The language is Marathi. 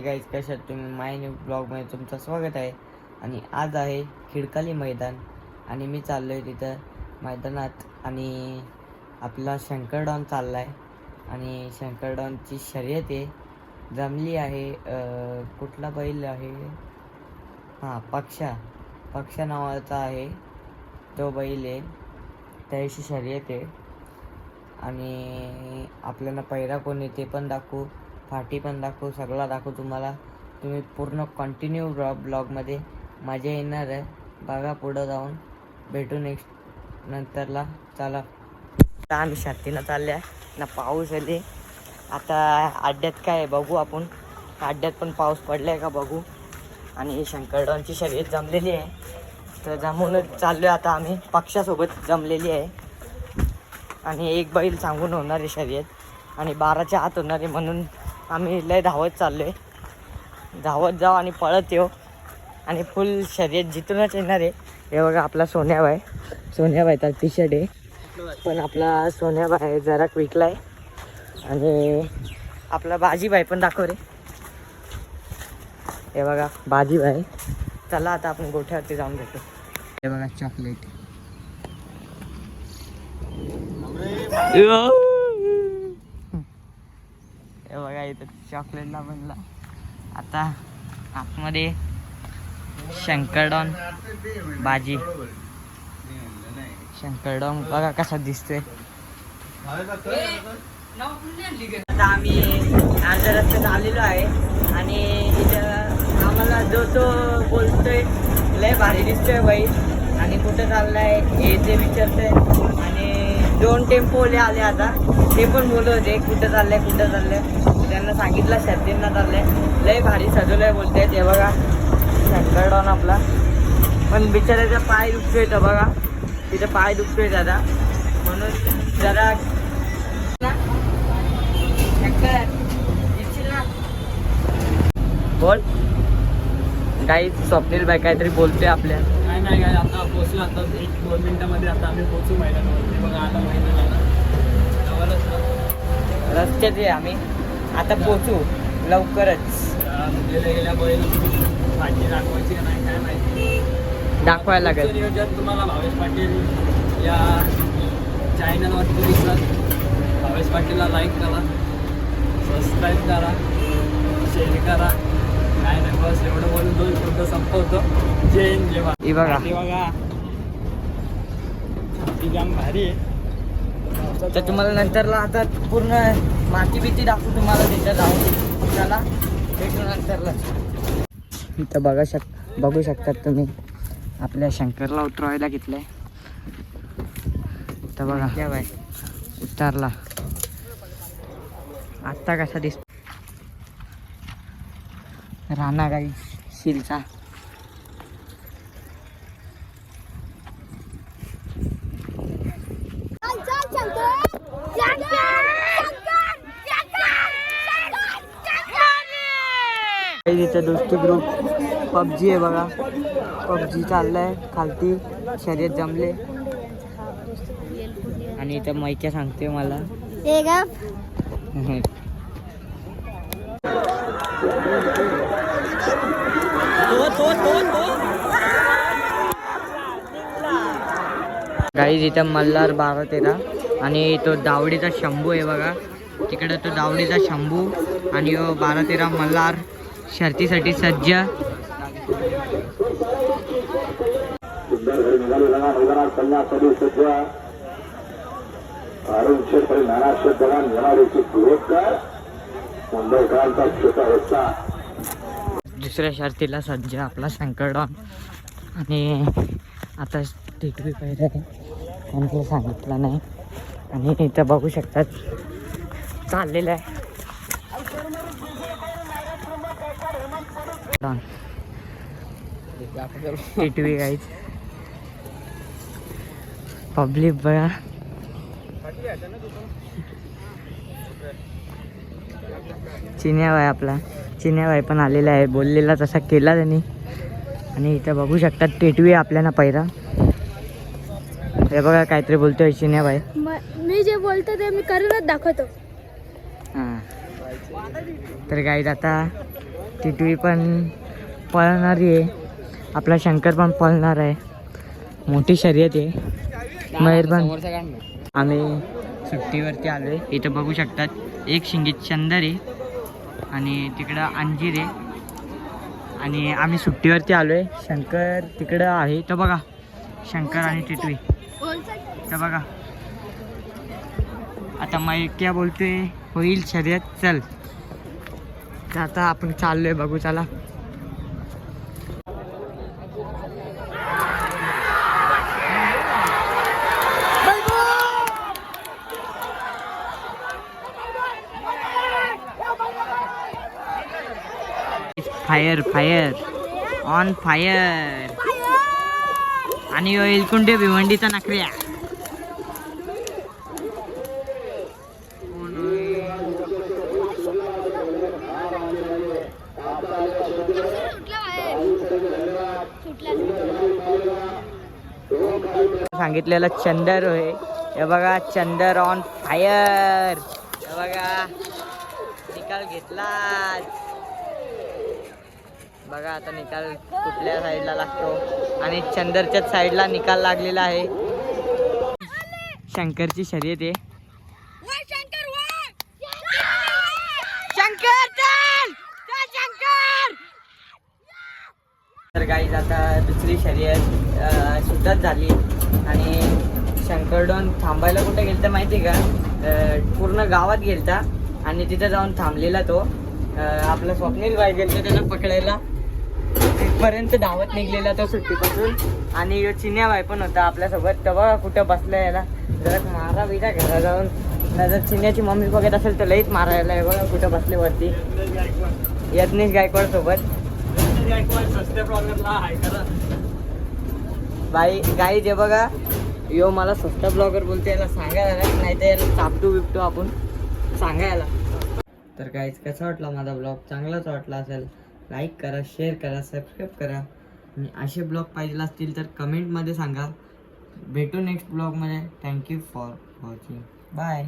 गाईज कशात तुम्ही? माय न्यू ब्लॉगमध्ये तुमचं स्वागत आहे. आणि आज आहे खिडकाली मैदान. आणि मी चाललो आहे तिथं मैदानात. आणि आपला शंकरडॉन चालला आहे आणि शंकरडॉनची शर्यत आहे. जमली आहे कुठला बैल आहे? हां पक्षा. पक्षा नावाचा आहे. तो बैल आहे. त्याशी शर्यत आहे. आणि आपल्याला पैरा कोण आहे ते पण दाखवू. फाटी पण दाखवू सगळा दाखवू तुम्हाला. तुम्ही पूर्ण कंटिन्यू ब्लॉ ब्लॉगमध्ये मजा येणार आहे. बघा पुढं जाऊन. भेटू नेक्स्ट नंतरला. चला. आता आम्ही शर्तीनं चालल्या ना पाऊस आले आता अड्ड्यात काय आहे बघू आपण. अड्ड्यात पण पाऊस पडला आहे का बघू. आणि शंकरडॉनची शर्यत जमलेली आहे. तर जमूनच चाललो आता आम्ही. पक्षासोबत जमलेली आहे. आणि एक बैल सांगून होणार आहे शर्यत आणि बाराच्या आत होणार आहे म्हणून आम्ही लय धावत चाललो आहे धावत जाऊ आणि पळत येऊ. आणि फुल शर्यत जिथूनच येणार आहे. हे बघा आपला सोन्याबाई. सोन्याबाईचा टी शर्ट आहे. पण आपला सोन्याबाई जरा विकला आहे आणि आपला बाजीबाई पण दाखव रे. हे बघा बाजीबाई. चला आता आपण गोठ्यावरती जाऊन भेटू. हे बघा चॉकलेट हे बघा इथं चॉकलेटला बनला. आता आतमध्ये शंकरडॉन भाजी. शंकरडॉन बघा कसा दिसतोय. आता आम्ही अर्ध्या रस्त्यात आलेलो आहे. आणि इथं आम्हाला जो तो बोलतोय लय भारी दिसतोय बाई. आणि कुठं चाललाय हे ते विचारतोय. आणि दोन टेम्पोले आले आता. ते पण बोलत होते कुठं चाललंय कुठं चाललंय? त्यांना सांगितलं शर्दींना चाललंय. लय भारी सजवलंय बोलते ते बघा. शंकरडॉन आपला. पण बिचाऱ्याचा पाय दुखतोय तर बघा. तिथं पाय दुखतोय दादा. म्हणून जरा बोल. काही स्वप्नील बाय काहीतरी बोलतोय आपल्या. नाही काय आता पोहोचलो आता एक दोन मिनिटामध्ये आता आम्ही पोहोचू मैदानावरती. बघा आता मैदान आला. रस्त्यात आहे आम्ही. आता पोचू लवकरच. गेल्या गेल्या बैल भाजी दाखवायची नाही काय माहिती. दाखवायला लागेल. नियोजन तुम्हाला भावेश पाटील या चॅनलवरती दिसतात भावेश पाटीलला लाईक करा. सबस्क्राईब करा. शेअर करा. काय नाही बस. एवढं बोलून दोन शब्द संपवतो जय हिंद जय भारत. बघा. बघा. ती जाम भारी आहे. तर तुम्हाला नंतरला आता पूर्ण माती बिती दाखवू तुम्हाला तिथं जाऊन. चला भेटू नंतरला. इथं बघा शक बघू शकतात तुम्ही. आपल्या शंकरला उतरवायला घेतलंय. तर बघा. क्या बाय उतारला. आत्ता कसा दिसतो राणा गाई शिलचा दोस्ती ग्रुप पबजी आहे बघा. पबजी चाललाय खालती शर्यत जमले. आणि इथं मैक्या सांगते मला. गाईज इथं मल्हार बारा तेरा आणि तो दावडीचा शंभू आहे बघा. तिकडे तो दावडीचा शंभू आणि बारा तेरा मल्हार. शर्तीसाठी सज्ज. नाना दुसऱ्या शर्तीला सज्ज आपला शंकरडॉन आणि आता टिकवी पाहिजे आहे. सांगितलं नाही. आणि इथं बघू शकतात. चाललेलं आहे. डॉन. टिटवी गाईच पब्लिक बघा. चिन्या बाय आपला. चिन्या बाय पण आलेला आहे बोललेला तसा केला त्यांनी. आणि इथं बघू शकतात टेटवी आपल्याला पहिला. हे बघा काहीतरी बोलतोय चिन्या बाय म- जे बोलतो ते मी करूनच दाखवतो. हां. तर गाईज आता टिटवी पण पळणारी आहे. आपला शंकर पण पळणार आहे. मोठी शर्यत आहे. मयूर पण. आम्ही सुट्टीवरती आलो आहे इथं बघू शकतात एक शिंगीत चंदर आहे. आणि तिकडं अंजीर आहे. आणि आम्ही सुट्टीवरती आलो आहे शंकर तिकडं आहे. तर बघा. शंकर आणि टिटवी. तर बघा. आता मग क्या बोलतोय होईल शर्यत चल. तर आता आपण चाललोय बघू चला. Fire fire. ऑन फायर आणि ह्यो एलकुंडे भिवंडीचा नकऱ्या सांगितलेलं चंदर होय. हे बघा चंदर ऑन फायर हे बघा. निकाल घेतला बघा आता निकाल कुठल्या साईडला लागतो. आणि चंदरच्याच साईडला निकाल लागलेला आहे. शंकरची शर्यत आहे. तर गाईज आता दुसरी शर्यत सुद्धा झाली. आणि शंकरडोन थांबायला कुठे गेलता माहिती का? पूर्ण गावात गेलता. आणि तिथं जाऊन थांबलेला तो. आपला स्वप्नील बाई गेलता त्याला पकडायला. पर्यंत धावत निघलेला तो सुट्टीपासून. आणि चिन्या बाई पण होता आपल्यासोबत. तेव्हा कुठं बसला याला? जरा मारा बिरा घरा जाऊन. नाही जर चिन्याची मम्मी बघत असेल तर लईच मारायला आहे बघा कुठं बसले वरती. यज्ञेश गायकवाड सोबत. बाई गाई जे बघा. यो मला स्वस्त ब्लॉगर बोलते याला सांगायला नाही तर याला चापटू बिपटू आपण सांगायला. तर काहीच कसा वाटला माझा ब्लॉग? चांगलाच वाटला असेल. लाईक करा शेअर करा सबस्क्राईब करा. आणि असे ब्लॉग पाहिजे असतील तर कमेंटमध्ये सांगा. भेटू नेक्स्ट ब्लॉगमध्ये. Thank you for watching bye